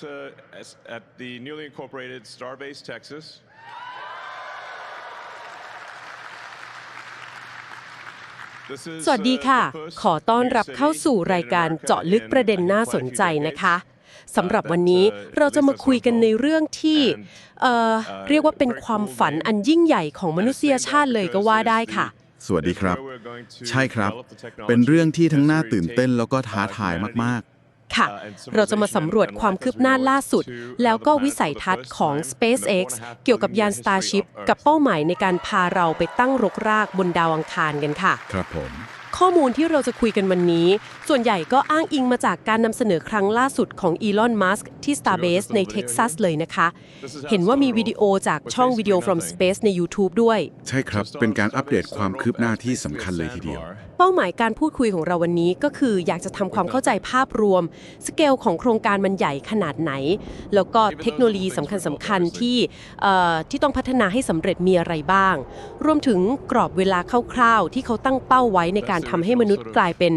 to, as- at the newly incorporated Starbase, Texas. This is, สวัสดีค่ะ uh, the first ขอต้อนรับ new เข้า city สู่ in รายการ America เจาะลึก in, ประเด็น I think, น่า quite ส a น few ใจนะคะ decades. สำหรับวันนี้เราจะมาคุยกันในเรื่องที่เอ่อเรียกว่าเป็นความฝันอันยิ่งใหญ่ของมนุษยชาติเลยก็ว่าได้ค่ะ สวัสดีครับ ใช่ครับ เป็นเรื่องที่ทั้งน่าตื่นเต้นแล้วก็ท้าทายมาก ค่ะ เราจะมาสำรวจความคืบหน้าล่าสุด แล้วก็วิสัยทัศน์ของ SpaceX เกี่ยวกับยาน Starship กับเป้าหมายในการพาเราไปตั้งรกรากบนดาวอังคารกันค่ะๆครับผม ข้อมูลที่เราจะคุยกันวันนี้ ส่วนใหญ่ก็อ้างอิงมาจากการนำเสนอครั้งล่าสุดของอีลอน มัสก์ที่ Starbase ในเท็กซัสเลยนะคะ เห็นว่ามีวิดีโอจากช่องวิดีโอ from space ใน YouTube ด้วย ใช่ครับ เป็นการอัปเดตความคืบหน้าที่สำคัญเลยทีเดียวเป้าหมายการพูดคุยของเราวันนี้ก็คืออยากจะทำความเข้าใจภาพรวม สเกลของโครงการมันใหญ่ขนาดไหน แล้วก็เทคโนโลยีสำคัญสำคัญๆที่เอ่อที่ต้องพัฒนาให้สำเร็จมีอะไรบ้าง รวมถึงกรอบเวลาคร่าวๆ ที่เขาตั้งเป้าไว้ในการทำให้มนุษย์กลายเป็น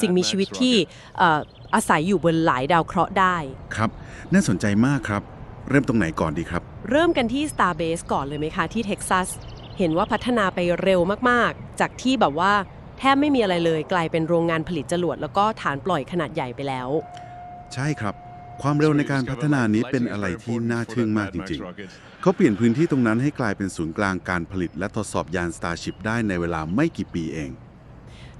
สิ่งมีชีวิตที่เอ่ออาศัยอยู่บนหลายดาวเคราะห์ได้ ครับ น่าสนใจมากครับ เริ่มตรงไหนก่อนดีครับ เริ่มกันที่ Starbase ก่อนเลยไหมคะที่เท็กซัส เห็นว่าพัฒนาไปเร็วมากๆ จากที่แบบว่า แทบไม่มีอะไรเลย กลายเป็นโรงงานผลิตจรวดแล้วก็ฐานปล่อยขนาดใหญ่ไปแล้ว ใช่ครับ ความเร็วในการพัฒนานี้เป็นอะไรที่น่าทึ่งมากจริง ๆ เขาเปลี่ยนพื้นที่ตรงนั้นให้กลายเป็นศูนย์กลางการผลิตและทดสอบยาน Starship ได้ในเวลาไม่กี่ปีเอง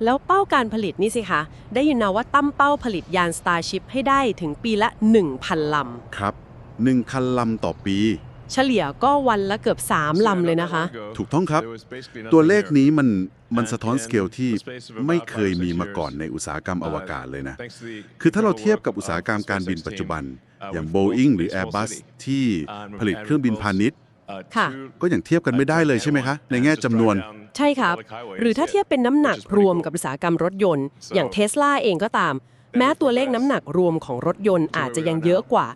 แล้วเป้าการผลิตนี่สิคะ ได้ยินนะว่าตั้มเป้าผลิตยาน Starship ให้ได้ถึงปีละ 1,000ลครับหนึ่งคันลำต่อปีำ เฉลี่ยก็วันละเกือบ 3 ลำเลยนะคะ ถูกต้องครับ ตัวเลขนี้มันมันสะท้อนสเกลที่ไม่เคยมีมาก่อนในอุตสาหกรรมอวกาศเลยนะ คือถ้าเราเทียบกับอุตสาหกรรมการบินปัจจุบัน อย่าง Boeing หรือ Airbus ที่ผลิตเครื่องบินพาณิชย์ค่ะก็อย่างเทียบกันไม่ได้เลยใช่ไหมคะ ในแง่จำนวน ใช่ครับ หรือถ้าเทียบเป็นน้ำหนักรวมกับอุตสาหกรรมรถยนต์ อย่างเทสลาเองก็ตาม แม้ตัวเลขน้ำหนักรวมของรถยนต์อาจจะยังเยอะกว่า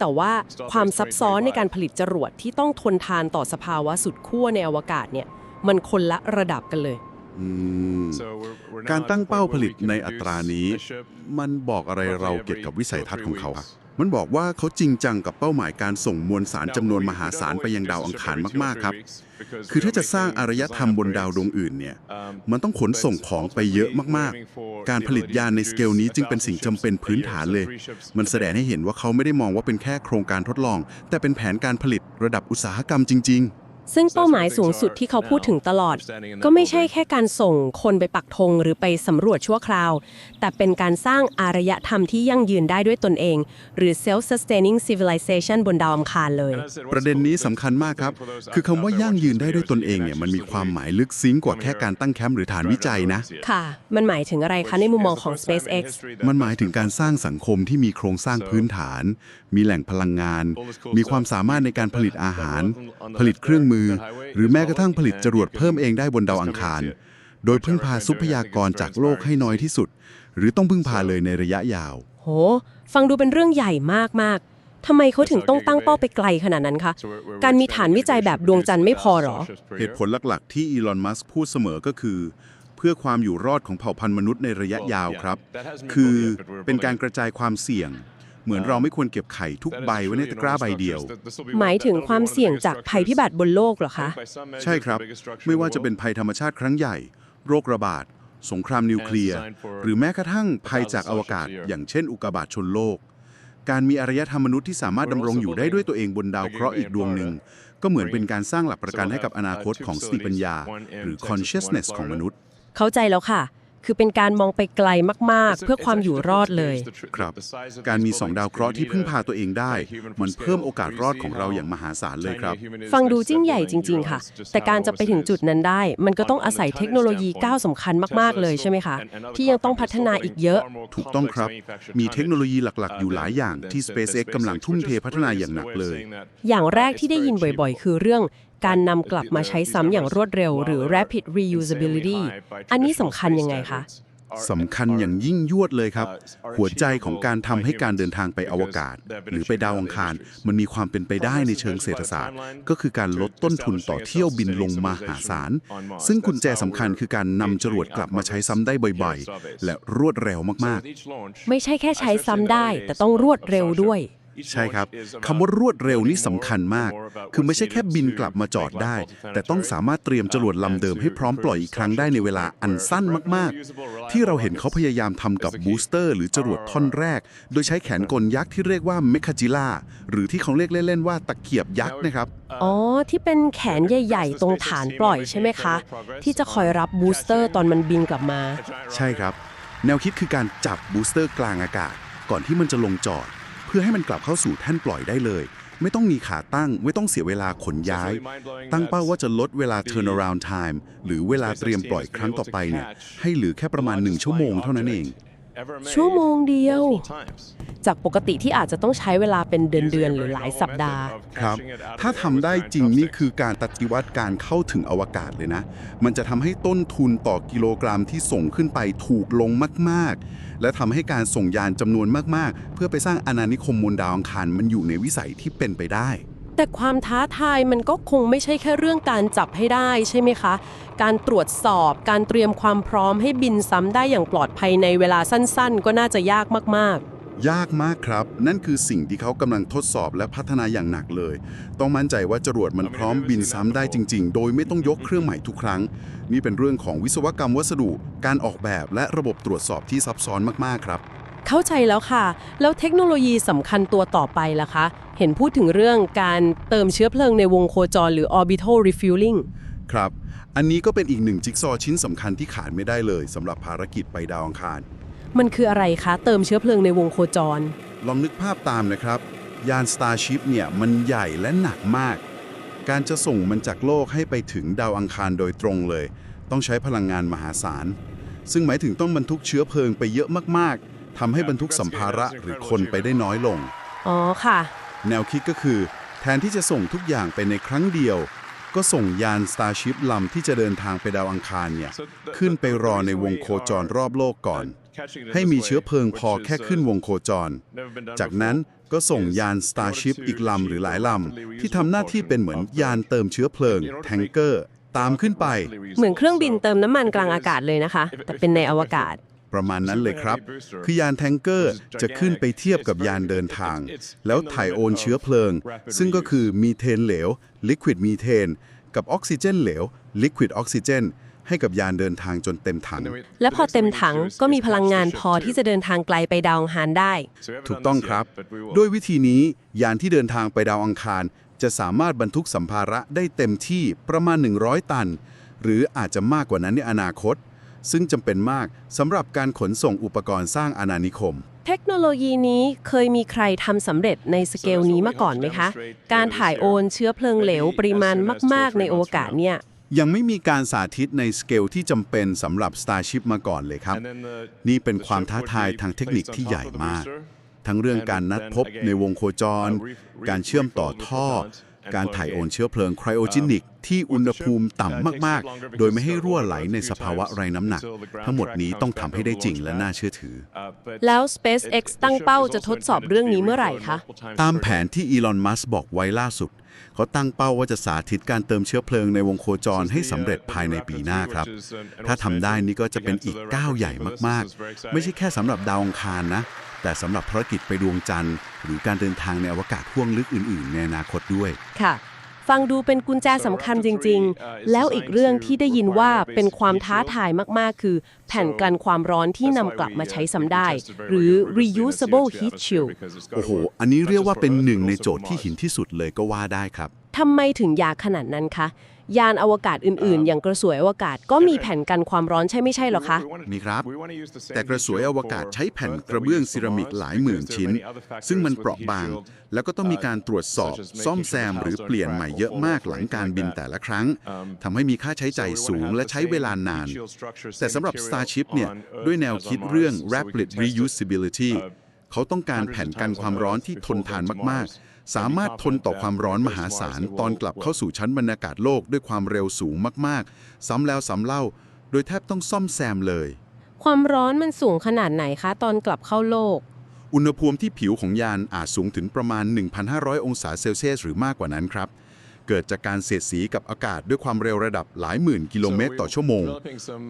แต่ว่าความซับซ้อนในการผลิตจรวดที่ต้องทนทานต่อสภาวะสุดขั้วในอวกาศเนี่ยมันคนละระดับกันเลย การตั้งเป้าผลิตในอัตรานี้ มันบอกอะไรเราเกี่ยวกับวิสัยทัศน์ของเขาอะมันบอกว่าเขาจริงจังกับเป้าหมายการส่งมวลสารจำนวนมหาศาลไปยังดาวอังคารมากๆครับ คือถ้าจะสร้างอารยธรรมบนดาวดวงอื่นเนี่ย มันต้องขนส่งของไปเยอะมากๆ การผลิตยานในสเกลนี้จึงเป็นสิ่งจำเป็นพื้นฐานเลย มันแสดงให้เห็นว่าเขาไม่ได้มองว่าเป็นแค่โครงการทดลอง แต่เป็นแผนการผลิตระดับอุตสาหกรรมจริง ๆ ซึ่งเป้าหมายสูงสุดที่เขาพูดถึงตลอด ก็ไม่ใช่แค่การส่งคนไปปักธงหรือไปสำรวจชั่วคราว แต่เป็นการสร้างอารยธรรมที่ยั่งยืนได้ด้วยตนเอง หรือ self-sustaining civilization บนดาวอังคารเลย ประเด็นนี้สำคัญมากครับ คือคำว่ายั่งยืนได้ด้วยตนเองเนี่ยมันมีความหมายลึกซึ้งกว่าแค่การตั้งแคมป์หรือฐานวิจัยนะ ค่ะ มันหมายถึงอะไรคะในมุมมองของ SpaceX มันหมายถึงการสร้างสังคมที่มีโครงสร้างพื้นฐาน มีแหล่งพลังงาน มีความสามารถในการผลิตอาหาร ผลิตเครื่องมือหรือแม้กระทั่งผลิตจรวดเพิ่มเองได้บนดาวอังคาร โดยพึ่งพาทรัพยากรจากโลกให้น้อยที่สุด หรือต้องพึ่งพาเลยในระยะยาว โห ฟังดูเป็นเรื่องใหญ่มากๆทำไมเขาถึงต้องตั้งเป้าไปไกลขนาดนั้นคะ การมีฐานวิจัยแบบดวงจันทร์ไม่พอหรอ เหตุผลหลักๆ ที่อีลอน มัสก์พูดเสมอก็คือเพื่อความอยู่รอดของเผ่าพันธุ์มนุษย์ในระยะยาวครับ คือเป็นการกระจายความเสี่ยง เหมือนเราไม่ควรเก็บไข่ทุกใบไว้ในตะกร้าใบเดียว หมายถึงความเสี่ยงจากภัยพิบัติบนโลกเหรอคะ ใช่ครับ ไม่ว่าจะเป็นภัยธรรมชาติครั้งใหญ่ โรคระบาด สงครามนิวเคลียร์ หรือแม้กระทั่งภัยจากอวกาศ อย่างเช่น อุกกาบาตชนโลก การมีอารยธรรมมนุษย์ที่สามารถดำรงอยู่ได้ด้วยตัวเองบนดาวเคราะห์อีกดวงหนึ่ง ก็เหมือนเป็นการสร้างหลักประกันให้กับอนาคตของสติปัญญา หรือ consciousness ของมนุษย์ เข้าใจแล้วค่ะ คือเป็นการมองไปไกลมากๆ เพื่อความอยู่รอดเลย ครับ การมีสองดาวเคราะห์ที่พึ่งพาตัวเองได้ มันเพิ่มโอกาสรอดของเราอย่างมหาศาลเลยครับ ฟังดูจิ้งใหญ่จริง ๆ ค่ะ แต่การจะไปถึงจุดนั้นได้ มันก็ต้องอาศัยเทคโนโลยีก้าวสำคัญมากๆเลยใช่ไหมคะ ที่ยังต้องพัฒนาอีกเยอะ ถูกต้องครับ มีเทคโนโลยีหลักๆ อยู่หลายอย่างที่ SpaceX กำลังทุ่มเทพัฒนาอย่างหนักเลย อย่างแรกที่ได้ยินบ่อยๆ คือเรื่อง การนำกลับมาใช้ซ้ำอย่างรวดเร็ว หรือ rapid reusability อันนี้สำคัญยังไงคะสำคัญอย่างยิ่งยวดเลยครับ หัวใจของการทำให้การเดินทางไปอวกาศ หรือไปดาวอังคาร มันมีความเป็นไปได้ในเชิงเศรษฐศาสตร์ ก็คือการลดต้นทุนต่อเที่ยวบินลงมหาศาล ซึ่งกุญแจสำคัญคือการนำจรวดกลับมาใช้ซ้ำได้บ่อยๆ และรวดเร็วมากไม่ใช่แค่ใช้ซ้ำได้ แต่ต้องรวดเร็วด้วยๆ ใช่ครับคำว่ารวดเร็วนี่สำคัญมาก คือไม่ใช่แค่บินกลับมาจอดได้ แต่ต้องสามารถเตรียมจรวดลำเดิมให้พร้อมปล่อยอีกครั้งได้ในเวลาอันสั้นมากๆ ที่เราเห็นเขาพยายามทำกับบูสเตอร์ หรือจรวดท่อนแรก โดยใช้แขนกลยักษ์ที่เรียกว่าเมคาจิล่าหรือที่เขาเรียกเล่นๆว่าตะเกียบยักษ์นะครับอ๋อ ที่เป็นแขนใหญ่ ๆ ตรงฐานปล่อยใช่ไหมคะ ที่จะคอยรับบูสเตอร์ตอนมันบินกลับมา ใช่ครับ แนวคิดคือการจับบูสเตอร์กลางอากาศ ก่อนที่มันจะลงจอดเพื่อให้มันกลับเข้าสู่แท่นปล่อยได้เลย ไม่ต้องมีขาตั้ง ไม่ต้องเสียเวลาขนย้าย ตั้งเป้าว่าจะลดเวลา turnaround time หรือเวลาเตรียมปล่อยครั้งต่อไปเนี่ยให้เหลือแค่ประมาณ 1 ชั่วโมงเท่านั้นเอง ชั่วโมงเดียว จากปกติที่อาจจะต้องใช้เวลาเป็นเดือนๆหรือหลายสัปดาห์ ครับ ถ้าทำได้จริงนี่คือการปฏิวัติการเข้าถึงอวกาศเลยนะ มันจะทำให้ต้นทุนต่อกิโลกรัมที่ส่งขึ้นไปถูกลงมาก ๆ และทำให้การส่งยานจำนวนมาก ๆ เพื่อไปสร้างอาณานิคมบนดาวอังคารมันอยู่ในวิสัยที่เป็นไปได้แต่ความท้าทายมันก็คงไม่ใช่แค่เรื่องการจับให้ได้ใช่ไหมคะ การตรวจสอบ การเตรียมความพร้อมให้บินซ้ำได้อย่างปลอดภัยในเวลาสั้นๆ ก็น่าจะยากมาก ยากมากครับ นั่นคือสิ่งที่เขากำลังทดสอบและพัฒนาอย่างหนักเลย ต้องมั่นใจว่าจรวดมันพร้อมบินซ้ำได้จริง ๆ โดยไม่ต้องยกเครื่องใหม่ทุกครั้ง นี่เป็นเรื่องของวิศวกรรมวัสดุ การออกแบบและระบบตรวจสอบที่ซับซ้อนมากๆครับๆเข้าใจแล้วค่ะ แล้วเทคโนโลยีสำคัญตัวต่อไปล่ะคะ เห็นพูดถึงเรื่องการเติมเชื้อเพลิงในวงโคจร หรือ orbital refueling ครับ อันนี้ก็เป็นอีกหนึ่งจิ๊กซอว์ชิ้นสำคัญที่ขาดไม่ได้เลยสำหรับภารกิจไปดาวอังคาร มันคืออะไรคะเติมเชื้อเพลิงในวงโคจร ลองนึกภาพตามนะครับ ยาน Starship เนี่ยมันใหญ่และหนักมาก การจะส่งมันจากโลกให้ไปถึงดาวอังคารโดยตรงเลย ต้องใช้พลังงานมหาศาล ซึ่งหมายถึงต้องบรรทุกเชื้อเพลิงไปเยอะมากๆทำให้บรรทุกสัมภาระหรือคนไปได้น้อยลง อ๋อค่ะ แนวคิดก็คือ แทนที่จะส่งทุกอย่างไปในครั้งเดียว ก็ส่งยาน Starship ลำที่จะเดินทางไปดาวอังคารเนี่ยขึ้นไปรอในวงโคจรรอบโลกก่อน ให้มีเชื้อเพลิงพอแค่ขึ้นวงโคจร จากนั้นก็ส่งยาน Starship อีกลำหรือหลายลำ ที่ทำหน้าที่เป็นเหมือนยานเติมเชื้อเพลิง แทงเกอร์ ตามขึ้นไป เหมือนเครื่องบินเติมน้ำมันกลางอากาศเลยนะคะ แต่เป็นในอวกาศประมาณนั้นเลยครับ คือยานแทงเกอร์จะขึ้นไปเทียบกับยานเดินทาง แล้วถ่ายโอนเชื้อเพลิง ซึ่งก็คือมีเทนเหลวลิควิดมีเทน กับออกซิเจนเหลวลิควิดออกซิเจน ให้กับยานเดินทางจนเต็มถัง และพอเต็มถังก็มีพลังงานพอที่จะเดินทางไกลไปดาวอังคารได้ ถูกต้องครับ ด้วยวิธีนี้ยานที่เดินทางไปดาวอังคาร จะสามารถบรรทุกสัมภาระได้เต็มที่ประมาณ 100 ตัน หรืออาจจะมากกว่านั้นในอนาคต ซึ่งจำเป็นมากสำหรับการขนส่งอุปกรณ์สร้างอาณานิคมเทคโนโลยีนี้เคยมีใครทำสำเร็จในสเกลนี้มาก่อนไหมคะ การถ่ายโอนเชื้อเพลิงเหลวปริมาณมาก ๆ ในโอกาสเนี่ย ยังไม่มีการสาธิตในสเกลที่จำเป็นสำหรับ Starship มาก่อนเลยครับ นี่เป็นความท้าทายทางเทคนิคที่ใหญ่มาก ทั้งเรื่องการนัดพบในวงโคจร การเชื่อมต่อท่อ การถ่ายโอนเชื้อเพลิงไครโอจินิก ที่อุณหภูมิต่ำมาก ๆ โดยไม่ให้รั่วไหลในสภาวะไร้น้ำหนัก ทั้งหมดนี้ต้องทำให้ได้จริงและน่าเชื่อถือ แล้ว SpaceX ตั้งเป้าจะทดสอบเรื่องนี้เมื่อไหร่คะ ตามแผนที่อีลอน มัสบอกไว้ล่าสุด เขาตั้งเป้าว่าจะสาธิตการเติมเชื้อเพลิงในวงโคจรให้สำเร็จภายในปีหน้าครับ ถ้าทำได้นี่ก็จะเป็นอีกก้าวใหญ่มากๆ ไม่ใช่แค่สำหรับดาวองคารนะ แต่สำหรับภารกิจไปดวงจันทร์ หรือการเดินทางในอวกาศห้วงลึกอื่น ๆ ในอนาคตด้วยค่ะ ฟังดูเป็นกุญแจสำคัญจริง ๆ แล้วอีกเรื่องที่ได้ยินว่าเป็นความท้าทายมากๆ คือ แผ่นกลั่นความร้อนที่นำกลับมาใช้ซ้ำได้ หรือ reusable heat shield โอ้โห อันนี้เรียกว่าเป็นหนึ่งในโจทย์ที่หินที่สุดเลยก็ว่าได้ครับ ทำไมถึงอยากขนาดนั้นคะ ยานอวกาศอื่นๆ อย่างกระสวยอวกาศก็มีแผ่นกันความร้อนใช่ไม่ใช่เหรอคะ มีครับ แต่กระสวยอวกาศใช้แผ่นกระเบื้องเซรามิกหลายหมื่นชิ้น ซึ่งมันเปราะบาง แล้วก็ต้องมีการตรวจสอบซ่อมแซมหรือเปลี่ยนใหม่เยอะมากหลังการบินแต่ละครั้งทำให้มีค่าใช้จ่ายสูงและใช้เวลานาน แต่สำหรับ Starship เนี่ยด้วยแนวคิดเรื่อง Rapid Reusability เขาต้องการแผ่นกันความร้อนที่ทนทานมาก ๆ สามารถทนต่อความร้อนมหาศาลตอนกลับเข้าสู่ชั้นบรรยากาศโลกด้วยความเร็วสูงมากๆ ซ้ำแล้วซ้ำเล่า โดยแทบต้องซ่อมแซมเลย ความร้อนมันสูงขนาดไหนคะตอนกลับเข้าโลก อุณหภูมิที่ผิวของยานอาจสูงถึงประมาณ 1,500 องศาเซลเซียสหรือมากกว่านั้นครับ เกิดจากการเสียดสีกับอากาศด้วยความเร็วระดับหลายหมื่นกิโลเมตรต่อชั่วโมง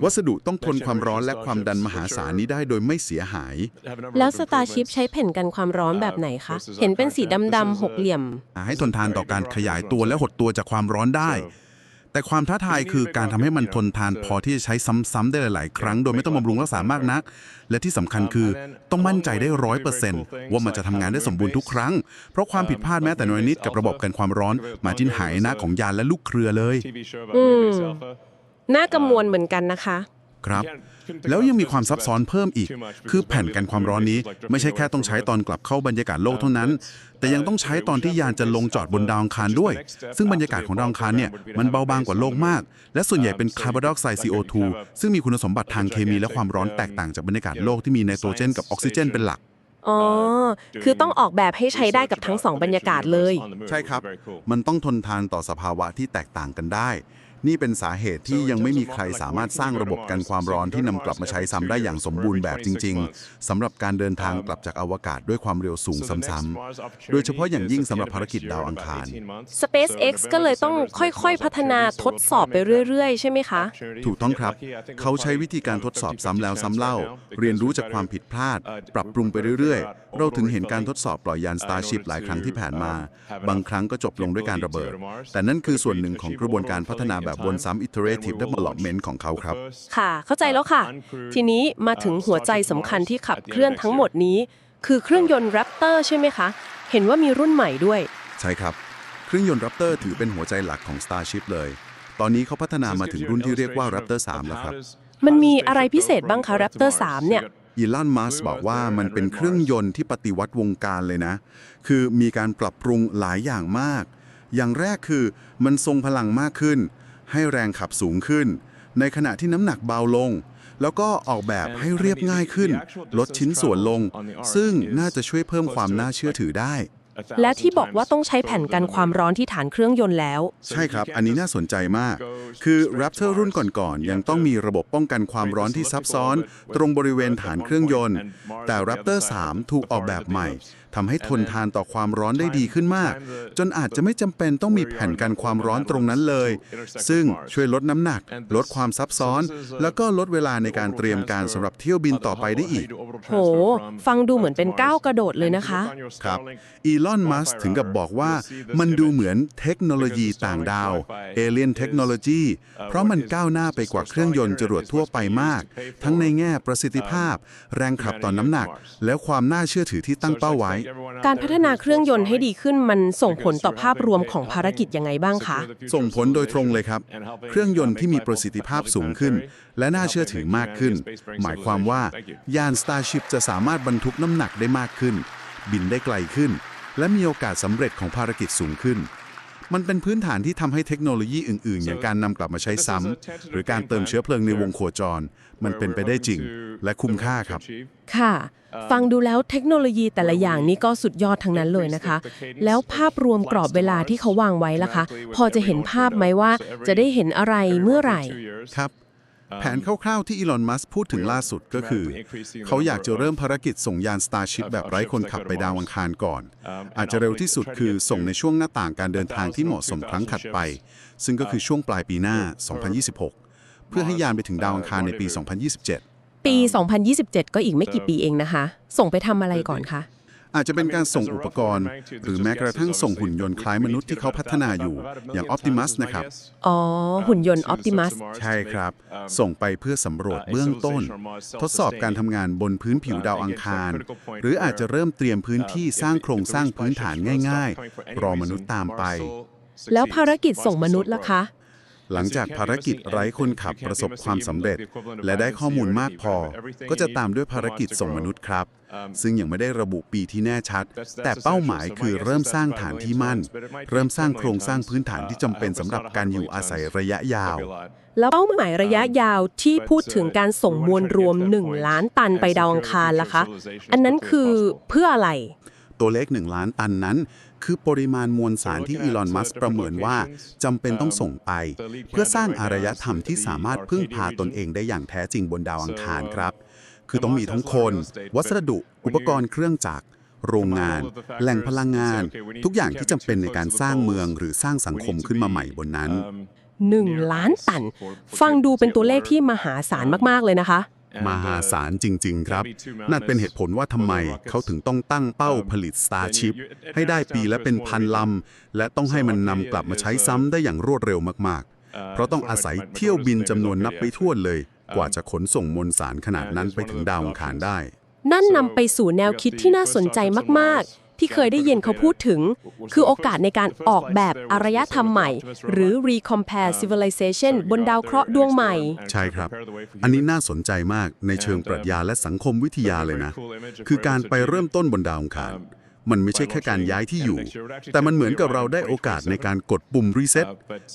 วัสดุต้องทนความร้อนและความดันมหาศาลนี้ได้โดยไม่เสียหาย แล้วสตาร์ชิพใช้แผ่นกันความร้อนแบบไหนคะ เห็นเป็นสีดำๆหกเหลี่ยม ให้ทนทานต่อการขยายตัวและหดตัวจากความร้อนได้ แต่ความท้าทายคือการทำให้มันทนทานพอที่จะใช้ซ้ำๆได้หลาย ๆ ครั้ง โดยไม่ต้องบำรุงรักษามากนัก และที่สำคัญคือต้องมั่นใจได้ร้อยเปอร์เซนต์ว่ามันจะทำงานได้สมบูรณ์ทุกครั้ง เพราะความผิดพลาดแม้แต่น้อยนิดกับระบบกันความร้อน มาจิ้นหายนะของยานและลูกเครือเลย อืมน่ากังวลเหมือนกันนะคะ ครับ แล้วยังมีความซับซ้อนเพิ่มอีก คือแผ่นกันความร้อนนี้ ไม่ใช่แค่ต้องใช้ตอนกลับเข้าบรรยากาศโลกเท่านั้น แต่ยังต้องใช้ตอนที่ยานจะลงจอดบนดาวอังคารด้วย ซึ่งบรรยากาศของดาวอังคารเนี่ยมันเบาบางกว่าโลกมาก และส่วนใหญ่เป็นคาร์บอนไดออกไซด์ CO2 ซึ่งมีคุณสมบัติทางเคมีและความร้อนแตกต่างจากบรรยากาศโลกที่มีไนโตรเจนกับออกซิเจนเป็นหลักอ๋อ คือต้องออกแบบให้ใช้ได้กับทั้งสองบรรยากาศเลย ใช่ครับ มันต้องทนทานต่อสภาวะที่แตกต่างกันได้ นี่เป็นสาเหตุที่ยังไม่มีใครสามารถสร้างระบบกันความร้อนที่นำกลับมาใช้ซ้ำได้อย่างสมบูรณ์แบบจริง ๆสำหรับการเดินทางกลับจากอวกาศด้วยความเร็วสูงซ้ำๆ โดยเฉพาะอย่างยิ่งสำหรับภารกิจดาวอังคาร SpaceX ก็เลยต้องค่อยๆ พัฒนาทดสอบไปเรื่อยๆ ใช่ไหมคะ ถูกต้องครับ เขาใช้วิธีการทดสอบซ้ำแล้วซ้ำเล่า เรียนรู้จากความผิดพลาด ปรับปรุงไปเรื่อยๆ เราถึงเห็นการทดสอบปล่อยยาน Starship หลายครั้งที่ผ่านมา บางครั้งก็จบลงด้วยการระเบิด แต่นั่นคือส่วนหนึ่งของกระบวนการพัฒนาแบบวนซ้ำ iterative development ของเขาครับ ค่ะ เข้าใจแล้วค่ะ ทีนี้มาถึงหัวใจสำคัญที่ขับเคลื่อนทั้งหมดนี้ คือเครื่องยนต์ Raptor ใช่ไหมคะ เห็นว่ามีรุ่นใหม่ด้วย ใช่ครับ เครื่องยนต์ Raptor ถือเป็นหัวใจหลักของ Starship เลย ตอนนี้เขาพัฒนามาถึงรุ่นที่เรียกว่า Raptor 3 แล้วครับ มันมีอะไรพิเศษบ้างคะ Raptor 3 เนี่ยอีลอน มัสบอกว่ามันเป็นเครื่องยนต์ที่ปฏิวัติวงการเลยนะ คือมีการปรับปรุงหลายอย่างมาก อย่างแรกคือมันทรงพลังมากขึ้น ให้แรงขับสูงขึ้น ในขณะที่น้ำหนักเบาลง แล้วก็ออกแบบให้เรียบง่ายขึ้น ลดชิ้นส่วนลง ซึ่งน่าจะช่วยเพิ่มความน่าเชื่อถือได้ และที่บอกว่าต้องใช้แผ่นกันความร้อนที่ฐานเครื่องยนต์แล้ว ใช่ครับ อันนี้น่าสนใจมาก คือ Raptor รุ่นก่อนๆ ยังต้องมีระบบป้องกันความร้อนที่ซับซ้อน ตรงบริเวณฐานเครื่องยนต์ แต่ Raptor 3 ถูกออกแบบใหม่ ทำให้ทนทานต่อความร้อนได้ดีขึ้นมาก จนอาจจะไม่จำเป็นต้องมีแผ่นกันความร้อนตรงนั้นเลย ซึ่งช่วยลดน้ำหนัก ลดความซับซ้อน แล้วก็ลดเวลาในการเตรียมการสำหรับเที่ยวบินต่อไปได้อีก โห ฟังดูเหมือนเป็นก้าวกระโดดเลยนะคะ ครับ อีลอน มัสถึงกับบอกว่ามันดูเหมือนเทคโนโลยีต่างดาว เอเลียนเทคโนโลยีเพราะมันก้าวหน้าไปกว่าเครื่องยนต์จรวดทั่วไปมาก ทั้งในแง่ประสิทธิภาพ แรงขับต่อนน้ำหนัก แล้วความน่าเชื่อถือที่ตั้งเป้าไว้การพัฒนาเครื่องยนต์ให้ดีขึ้นมันส่งผลต่อภาพรวมของภารกิจยังไงบ้างคะ ส่งผลโดยตรงเลยครับ เครื่องยนต์ที่มีประสิทธิภาพสูงขึ้น และน่าเชื่อถือมากขึ้น หมายความว่ายาน Starship จะสามารถบรรทุกน้ำหนักได้มากขึ้น บินได้ไกลขึ้น และมีโอกาสสำเร็จของภารกิจสูงขึ้น มันเป็นพื้นฐานที่ทำให้เทคโนโลยีอื่น ๆ อย่างการนำกลับมาใช้ซ้ำหรือการเติมเชื้อเพลิงในวงโคจร มันเป็นไปได้จริง และคุ้มค่าครับ ค่ะ ฟังดูแล้วเทคโนโลยีแต่ละอย่างนี้ก็สุดยอดทั้งนั้นเลยนะคะ แล้วภาพรวมกรอบเวลาที่เขาวางไว้ล่ะคะ พอจะเห็นภาพไหมว่าจะได้เห็นอะไรเมื่อไหร่ครับ แผนคร่าวๆที่อีลอน มัสพูดถึงล่าสุดก็คือ เขาอยากจะเริ่มภารกิจส่งยาน Starship แบบไร้คนขับไปดาวอังคารก่อน อาจจะเร็วที่สุดคือส่งในช่วงหน้าต่างการเดินทางที่เหมาะสมครั้งถัดไป ซึ่งก็คือช่วงปลายปีหน้า 2026 เพื่อให้ยานไปถึงดาวอังคารในปี 2027 ปี 2027 ก็อีกไม่กี่ปีเองนะคะ ส่งไปทำอะไรก่อนคะ อาจจะเป็นการส่งอุปกรณ์ หรือแม้กระทั่งส่งหุ่นยนต์คล้ายมนุษย์ที่เขาพัฒนาอยู่ อย่าง Optimus นะครับ อ๋อ หุ่นยนต์ Optimus ใช่ครับ ส่งไปเพื่อสำรวจเบื้องต้น ทดสอบการทำงานบนพื้นผิวดาวอังคาร หรืออาจจะเริ่มเตรียมพื้นที่สร้างโครงสร้างพื้นฐานง่าย ๆ รอมนุษย์ตามไป แล้วภารกิจส่งมนุษย์ล่ะคะ หลังจากภารกิจไร้คนขับประสบความสำเร็จ และได้ข้อมูลมากพอ ก็จะตามด้วยภารกิจส่งมนุษย์ครับ ซึ่งยังไม่ได้ระบุปีที่แน่ชัด แต่เป้าหมายคือเริ่มสร้างฐานที่มั่น เริ่มสร้างโครงสร้างพื้นฐานที่จำเป็นสำหรับการอยู่อาศัยระยะยาว แล้วเป้าหมายระยะยาวที่พูดถึงการส่งมวลรวม 1 ล้านตันไปดาวอังคารล่ะคะ อันนั้นคือเพื่ออะไร ตัวเลข1ล้านตันนั้น คือปริมาณมวลสารที่อีลอน มัสประเมินว่าจำเป็นต้องส่งไป เพื่อสร้างอารยธรรมที่สามารถพึ่งพาตนเองได้อย่างแท้จริงบนดาวอังคารครับ คือต้องมีทั้งคน วัสดุ อุปกรณ์เครื่องจักรโรงงาน แหล่งพลังงาน ทุกอย่างที่จำเป็นในการสร้างเมืองหรือสร้างสังคมขึ้นมาใหม่บนนั้น 1 ล้านตัน ฟังดูเป็นตัวเลขที่มหาศาลมาก ๆ เลยนะคะ มหาศาลจริง ๆ ครับ นั่นเป็นเหตุผลว่าทำไมเขาถึงต้องตั้งเป้าผลิต Starship ให้ได้ปีละเป็นพันลำ และต้องให้มันนำกลับมาใช้ซ้ำได้อย่างรวดเร็วมากๆ เพราะต้องอาศัยเที่ยวบินจำนวนนับไปทั่วเลย กว่าจะขนส่งมวลสารขนาดนั้นไปถึงดาวอังคารได้ นั่นนำไปสู่แนวคิดที่น่าสนใจมากๆ ที่เคยได้ยินเขาพูดถึง คือโอกาสในการออกแบบอารยธรรมใหม่ หรือ recompare civilization บนดาวเคราะห์ดวงใหม่ ใช่ครับ อันนี้น่าสนใจมากในเชิงปรัชญาและสังคมวิทยาเลยนะ คือการไปเริ่มต้นบนดาวอังคารมันไม่ใช่แค่การย้ายที่อยู่ แต่มันเหมือนกับเราได้โอกาสในการกดปุ่มรีเซ็ต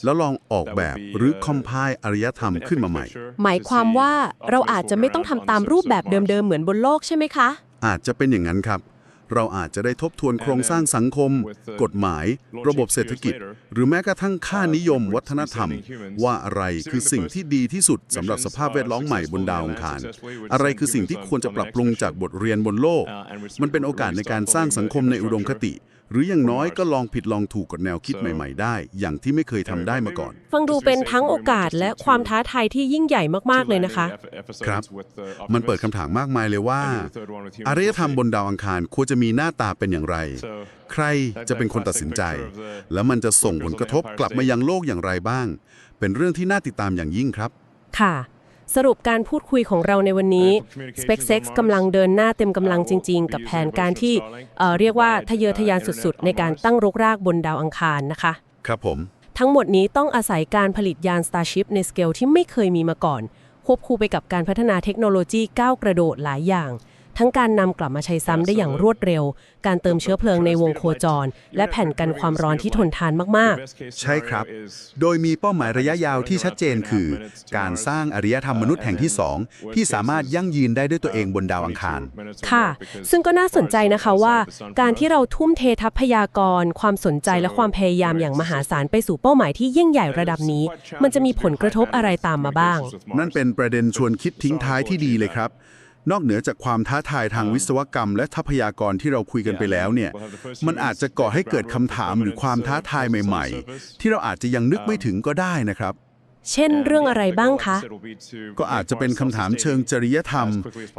แล้วลองออกแบบหรือคอมไพล์อารยธรรมขึ้นมาใหม่ หมายความว่าเราอาจจะไม่ต้องทำตามรูปแบบเดิมๆ เหมือนบนโลกใช่ไหมคะ อาจจะเป็นอย่างนั้นครับ เราอาจจะได้ทบทวนโครงสร้างสังคม กฎหมาย ระบบเศรษฐกิจ หรือแม้กระทั่งค่านิยมวัฒนธรรม ว่าอะไรคือสิ่งที่ดีที่สุดสำหรับสภาพแวดล้อมใหม่บนดาวอังคาร อะไรคือสิ่งที่ควรจะปรับปรุงจากบทเรียนบนโลก มันเป็นโอกาสในการสร้างสังคมในอุดมคติหรืออย่างน้อยก็ลองผิดลองถูกกับแนวคิดใหม่ ๆ ได้ อย่างที่ไม่เคยทำได้มาก่อน ฟังดูเป็นทั้งโอกาสและความท้าทายที่ยิ่งใหญ่มากๆเลยนะคะ ครับ มันเปิดคำถามมากมายเลยว่า อารยธรรมบนดาวอังคารควรจะมีหน้าตาเป็นอย่างไร ใครจะเป็นคนตัดสินใจ แล้วมันจะส่งผลกระทบกลับมายังโลกอย่างไรบ้าง เป็นเรื่องที่น่าติดตามอย่างยิ่งครับ ค่ะ สรุปการพูดคุยของเราในวันนี้ SpaceX กำลังเดินหน้าเต็มกำลังจริง ๆ กับแผนการที่เอ่อเรียกว่าทะเยอทะยานสุดๆ ในการตั้งรกรากบนดาวอังคารนะคะ ครับผม ทั้งหมดนี้ต้องอาศัยการผลิตยาน Starship ในสเกลที่ไม่เคยมีมาก่อน ควบคู่ไปกับการพัฒนาเทคโนโลยีก้าวกระโดดหลายอย่าง ทั้งการนำกลับมาใช้ซ้ำได้อย่างรวดเร็ว การเติมเชื้อเพลิงในวงโคจร และแผ่นกันความร้อนที่ทนทานมากใช่ครับ โดยมีเป้าหมายระยะยาวที่ชัดเจนคือ การสร้างอารยธรรมมนุษย์แห่งที่สองที่สามารถยั่งยืนได้ด้วยตัวเองบนดาวอังคารๆค่ะ ซึ่งก็น่าสนใจนะคะว่า การที่เราทุ่มเททรัพยากร ความสนใจและความพยายามอย่างมหาศาลไปสู่เป้าหมายที่ยิ่งใหญ่ระดับนี้ มันจะมีผลกระทบอะไรตามมาบ้าง นั่นเป็นประเด็นชวนคิดทิ้งท้ายที่ดีเลยครับ นอกเหนือจากความท้าทายทางวิศวกรรม และทรัพยากรที่เราคุยกันไปแล้วเนี่ย มันอาจจะก่อให้เกิดคำถามหรือความท้าทายใหม่ ๆ ที่เราอาจจะยังนึกไม่ถึงก็ได้นะครับเช่นเรื่องอะไรบ้างคะ ก็อาจจะเป็นคำถามเชิงจริยธรรม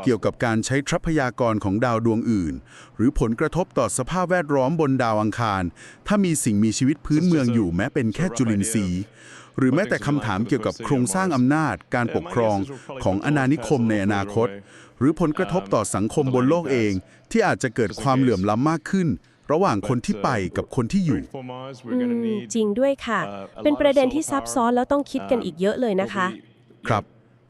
เกี่ยวกับการใช้ทรัพยากรของดาวดวงอื่น หรือผลกระทบต่อสภาพแวดล้อมบนดาวอังคาร ถ้ามีสิ่งมีชีวิตพื้นเมืองอยู่แม้เป็นแค่จุลินทรีย์หรือแม้แต่คำถามเกี่ยวกับโครงสร้างอำนาจ การปกครองของอาณานิคมในอนาคต หรือผลกระทบต่อสังคมบนโลกเอง ที่อาจจะเกิดความเหลื่อมล้ำมากขึ้น ระหว่างคนที่ไปกับคนที่อยู่ อืมจริงด้วยค่ะ เป็นประเด็นที่ซับซ้อนแล้วต้องคิดกันอีกเยอะเลยนะคะ ครับ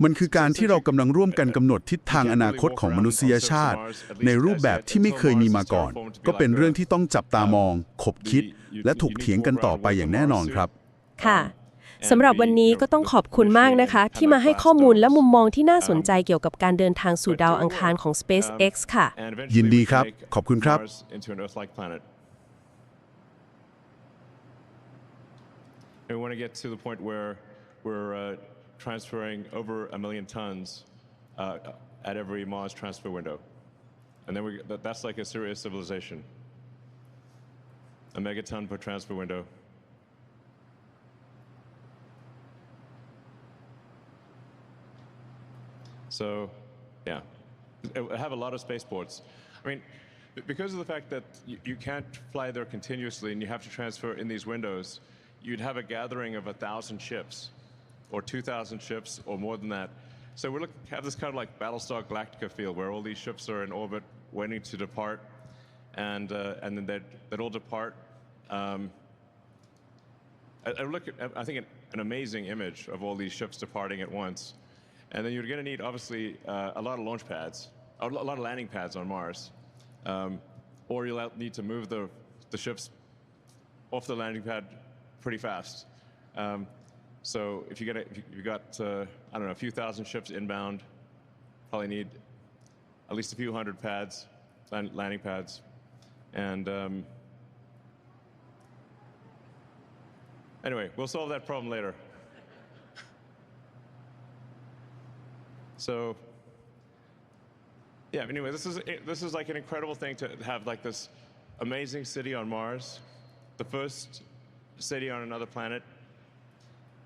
มันคือการที่เรากำลังร่วมกันกำหนดทิศทางอนาคตของมนุษยชาติ ในรูปแบบที่ไม่เคยมีมาก่อน ก็เป็นเรื่องที่ต้องจับตามอง ขบคิด และถกเถียงกันต่อไปอย่างแน่นอนครับ ค่ะ สำหรับวันนี้ก็ต้องขอบคุณมากนะคะ ที่มาให้ข้อมูลและมุมมองที่น่าสนใจเกี่ยวกับการเดินทางสู่ดาวอังคารของ SpaceX ค่ะ ยินดีครับ ขอบคุณครับ And we want to get to the point where we're uh, transferring over a million tons uh, at every Mars transfer window. And then we, that, that's like a serious civilization. A megaton per transfer window. So, yeah, I have a lot of spaceports. I mean, because of the fact that you, you can't fly there continuously and you have to transfer in these windows, you'd have a gathering of a thousand ships, or two thousand ships, or more than that. So we look have this kind of like Battlestar Galactica feel, where all these ships are in orbit, waiting to depart, and uh, and then they'd, they'd all depart. Um, I, I look at, I think, an, an amazing image of all these ships departing at once. And then you're going to need, obviously, uh, a lot of launch pads, a lot of landing pads on Mars. Um, or you'll need to move the, the ships off the landing pad pretty fast. Um, so if you get, a, if you, got, uh, I don't know, a few thousand ships inbound, probably need at least a few hundred pads, land, landing pads. And um, anyway, we'll solve that problem later. So, Yeah. Anyway, this is this is like an incredible thing to have like this amazing city on Mars, the first city on another planet,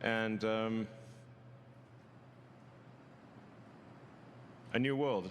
and um, a new world.